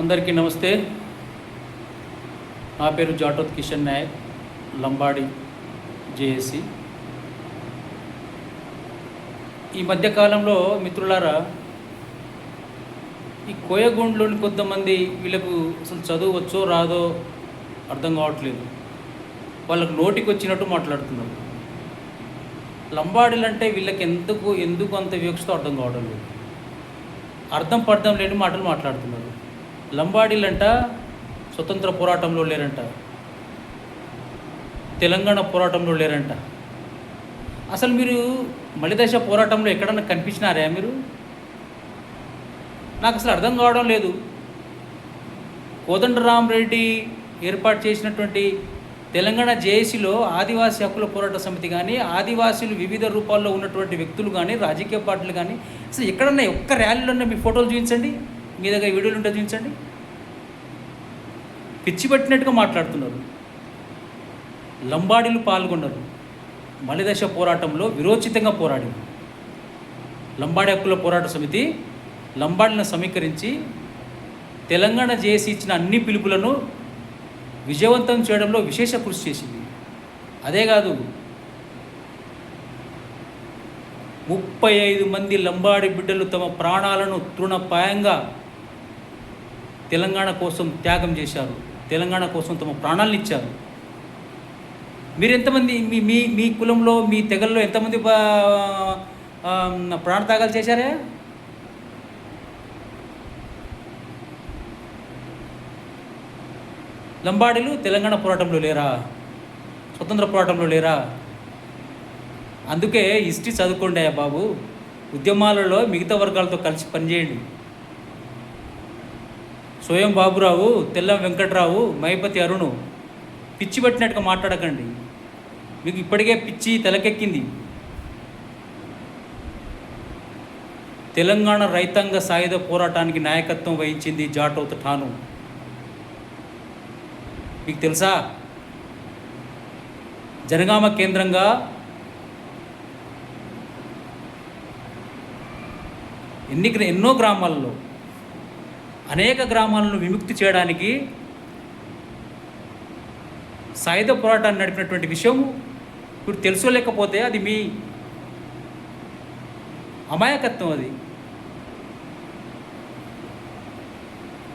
అందరికీ నమస్తే. నా పేరు జాటోత్ కిషన్ నాయక్ లంబాడి జేఏసి. ఈ మధ్యకాలంలో మిత్రులారా ఈ కోయగూండ్లోని కొంతమంది వీళ్ళకు అసలు చదువు వచ్చో రాదో అర్థం కావట్లేదు. వాళ్ళకు నోటికి వచ్చినట్టు మాట్లాడుతున్నారు. లంబాడీలు అంటే వీళ్ళకి ఎందుకు ఎందుకు అంత వివక్షతో అర్థం కావడం లేదు. అర్థం పర్థం లేని మాటలు మాట్లాడుతున్నారు. లంబాడీలంట స్వతంత్ర పోరాటంలో లేరంట. తెలంగాణ పోరాటంలో లేరంట. అసలు మీరు మలిదశ పోరాటంలో ఎక్కడన్నా కనిపించినారా మీరు? నాకు అసలు అర్థం కావడం లేదు. కోదండరామరెడ్డి ఏర్పాటు చేసినటువంటి తెలంగాణ జేఏసీలో ఆదివాసీ హక్కుల పోరాట సమితి కానీ ఆదివాసీలు వివిధ రూపాల్లో ఉన్నటువంటి వ్యక్తులు కానీ రాజకీయ పార్టీలు కానీ అసలు ఎక్కడన్నా ఒక్క ర్యాలీలో మీ ఫోటోలు చూపించండి. మీ దగ్గర వీడియోలు ఉంటే చూపించండి. పిచ్చి పట్టినట్టుగా మాట్లాడుతున్నారు. లంబాడీలు పాల్గొన్నారు. మలిదశ పోరాటంలో విరోచితంగా పోరాడింది లంబాడి హక్కుల పోరాట సమితి లంబాడీలను సమీకరించి తెలంగాణ చేసి ఇచ్చిన అన్ని పిలుపులను విజయవంతం చేయడంలో విశేష కృషి చేసింది. అదే కాదు ముప్పై ఐదు మంది లంబాడి బిడ్డలు తమ ప్రాణాలను తృణపాయంగా తెలంగాణ కోసం త్యాగం చేశారు. తెలంగాణ కోసం తమ ప్రాణాలను ఇచ్చారు. మీరు ఎంతమంది మీ మీ మీ కులంలో మీ తెగల్లో ఎంతమంది పా- ప్రాణత్యాగాలు చేశారే? లంబాడీలు తెలంగాణ పోరాటంలో లేరా? స్వతంత్ర పోరాటంలో లేరా? అందుకే హిస్టరీ చదువుకోండి బాబు. ఉద్యమాలలో మిగతా వర్గాలతో కలిసి పనిచేయండి. స్వయం బాబురావు తెల్లం వెంకట్రావు మైపతి అరుణు. పిచ్చి పట్టినట్టుగా మాట్లాడకండి. మీకు ఇప్పటికే పిచ్చి తలకెక్కింది. తెలంగాణ రైతాంగ సాయుధ పోరాటానికి నాయకత్వం వహించింది జాటౌత్ ఠాను. మీకు తెలుసా? జనగామ కేంద్రంగా ఎన్ని ఎన్నో గ్రామాల్లో అనేక గ్రామాలను విముక్తి చేయడానికి సాయుధ పోరాటాన్ని నడిపినటువంటి విషయం ఇప్పుడు తెలుసుకోలేకపోతే అది మీ అమాయకత్వం అది.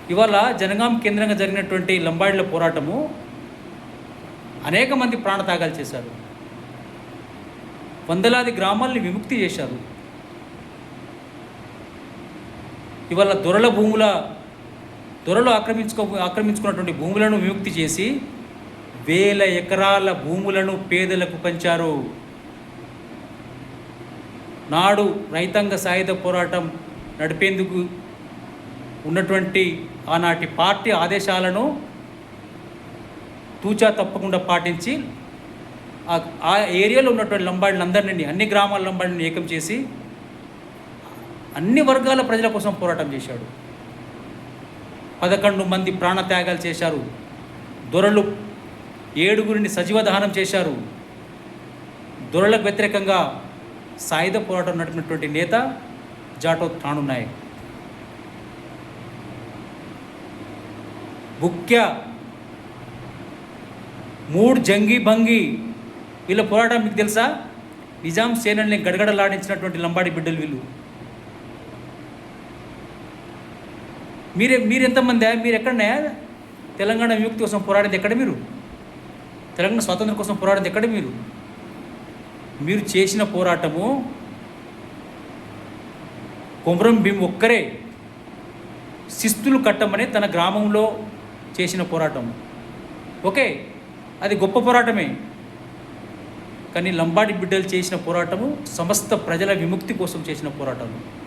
ఇవాళ జనగాం కేంద్రంగా జరిగినటువంటి లంబాడిల పోరాటము అనేక మంది ప్రాణత్యాగాలు చేశారు. వందలాది గ్రామాల్ని విముక్తి చేశారు. ఇవాళ దొరల భూముల త్వరలో ఆక్రమించుకో ఆక్రమించుకున్నటువంటి భూములను విముక్తి చేసి వేల ఎకరాల భూములను పేదలకు పంచారు. నాడు రైతాంగ సాయుధ పోరాటం నడిపేందుకు ఉన్నటువంటి ఆనాటి పార్టీ ఆదేశాలను తూచా తప్పకుండా పాటించి ఆ- ఆ ఏరియాలో ఉన్నటువంటి లంబాడిలందరినీ అన్ని గ్రామాల లంబాడిని ఏకం చేసి అన్ని వర్గాల ప్రజల కోసం పోరాటం చేశాడు. పదకొండు మంది ప్రాణత్యాగాలు చేశారు. దొరలు ఏడుగురిని సజీవ దహనం చేశారు. దొరలకు వ్యతిరేకంగా సాయుధ పోరాటం నడిపినటువంటి నేత జాటో ఠాణు నాయక్. ముఖ్య మూడ్ జంగి భంగి వీళ్ళ పోరాటం మీకు తెలుసా? నిజాం సేనల్ని గడగడలాడించినటువంటి లంబాడి బిడ్డలు వీళ్ళు. మీరే మీరు ఎంతమంది మీరు ఎక్కడనే తెలంగాణ విముక్తి కోసం పోరాడేది ఎక్కడ మీరు? తెలంగాణ స్వాతంత్రం కోసం పోరాడేది ఎక్కడ మీరు? మీరు చేసిన పోరాటము కొమరం భీమ్ ఒక్కరే శిస్తులు కట్టమని తన గ్రామంలో చేసిన పోరాటం. ఓకే అది గొప్ప పోరాటమే. కానీ లంబాడి బిడ్డలు చేసిన పోరాటము సమస్త ప్రజల విముక్తి కోసం చేసిన పోరాటము.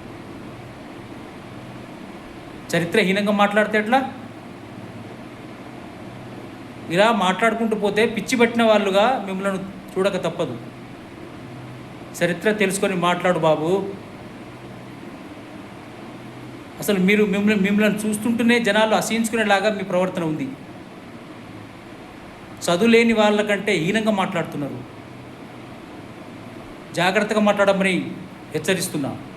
చరిత్రహీనంగా మాట్లాడితే ఎట్లా? ఇలా మాట్లాడుకుంటూ పోతే పిచ్చి పట్టిన వాళ్ళుగా మిమ్మల్ని చూడక తప్పదు. చరిత్ర తెలుసుకొని మాట్లాడు బాబు. అసలు మీరు మిమ్మల్ని మిమ్మల్ని చూస్తుంటేనే జనాలు అసహించుకునేలాగా మీ ప్రవర్తన ఉంది. చదువులేని వాళ్ళకంటే హీనంగా మాట్లాడుతున్నారు. జాగ్రత్తగా మాట్లాడమని హెచ్చరిస్తున్నాను